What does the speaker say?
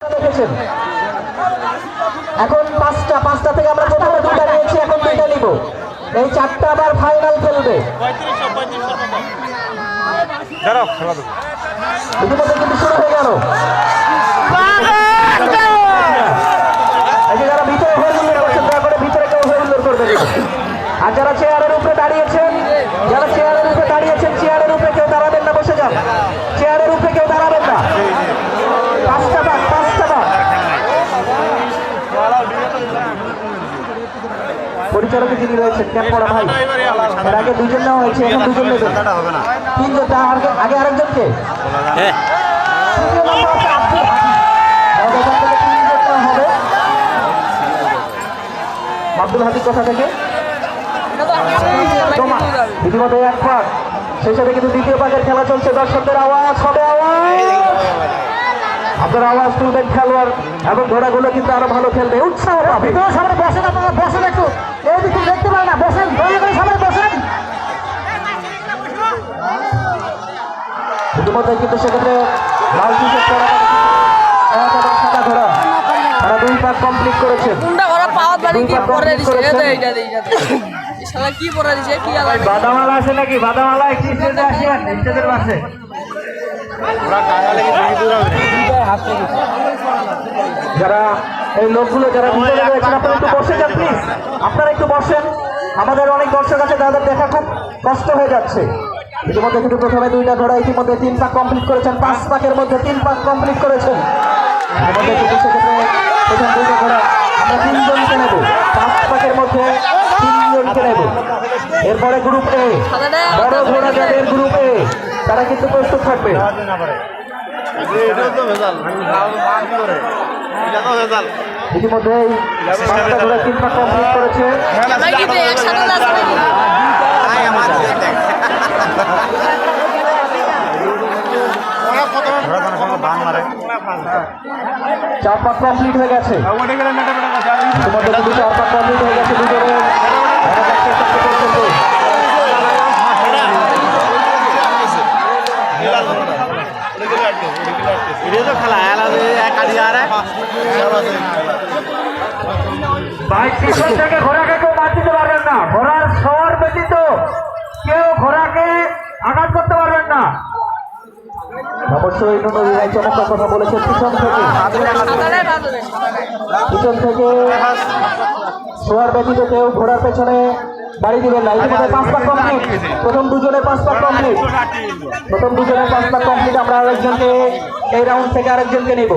দেখেছেন এখন পাঁচটা পাঁচটা থেকে আমরা প্রথমে দুটা নিয়েছি এখন দুইটা নিব। এই চারটা আবার ফাইনাল খেলবে। ইতিমধ্যে কিন্তু শুরু হয়ে গেল এই যে যারা ভিতরে হরিগুলো করছেন দয়া করে ভিতরে কেউ হরিগুলো করবেন না। আর যারা চেয়ারের উপরে দাঁড়িয়েছেন যারা চেয়ারের উপরে দাঁড়িয়েছেন চেয়ারের উপরে কেউ দাঁড়াবেন না বসে যান চেয়ারের উপরে কেউ দাঁড়াবেন না পাঁচটা বাদ পাঁচটা বাদ পরিচালক যিনি রয়েছেন ক্যাম্প পড়া ভাই। এর আগে দুজন নেওয়া হয়েছে এখন দুজন হবে তিনজন তার আগে- আরেকজনকে? হ্যাঁ। হচ্ছে আব্দুল হাকিম কোথা থেকে? তোমা ইতিমধ্যে এক পাক। সেই সাথে কিন্তু দ্বিতীয় পাকের খেলা চলছে দর্শকদের আওয়াজ হবে আওয়াজ! আপনার আওয়াজ তুলবেন খেলোয়াড় এবং ঘোড়াগুলো কিন্তু আরও ভালো খেলবে। উৎসাহ পাবে। সামনে বসেন আপনারা বসেন একটু ইতিমধ্যে কিন্তু সেক্ষেত্রে লাল টি-শার্ট পরা সাদা ঘোড়া তারা দুই পাক কমপ্লিট বাদামালা আছে নাকি? বাদামালা একটি স্টেজে আসেন স্টেজের পাশে। হবে যারা এই লোকগুলো যারা ভিতরে রয়েছেন আপনারা একটু বসে যান প্লিজ আপনারা একটু বসেন। আমাদের অনেক দর্শক আছে যাদের দেখা খুব কষ্ট হয়ে যাচ্ছে। ইতিমধ্যে কিন্তু প্রথমে দুইটা ঘোড়া ইতিমধ্যে তিন পাক কমপ্লিট করেছেন, পাঁচ পাকের মধ্যে তিন পাক কমপ্লিট করেছেন। তিনজনকে নেব। পাঁচ পাকের মধ্যে তিনজনকে নেব। এরপরে গ্রুপ এ বড় ঘোড়া যাদের গ্রুপ এ তারা কিন্তু প্রস্তুত থাকবে। না পারে এটা তো ভেজাল বার করে এটা তো ভেজাল ইতিমধ্যে পাঁচটা ঘোড়া তিন পাক কমপ্লিট করেছে। চার পাক কমপ্লিট হয়ে গেছে পিছন থেকে কেউ দিতে পারবেন না। ঘোড়ার সর ব্যতীত কেউ ঘোড়াকে আঘাত করতে পারবেন না। অবশ্যই নুনু ভাই চমৎকার কথা বলেছেন পিছন থেকে। পিছন থেকে সোয়ার ব্যতীত কেউ ঘোড়ার পেছনে বাড়ি দিবেন না। ইতিমধ্যে পাঁচ পাক কমপ্লিট প্রথম দুজনে পাঁচ পাক কমপ্লিট প্রথম দুজনে পাঁচ পাক কমপ্লিট আমরা আরেকজনকে এই রাউন্ড থেকে আরেকজনকে নিব।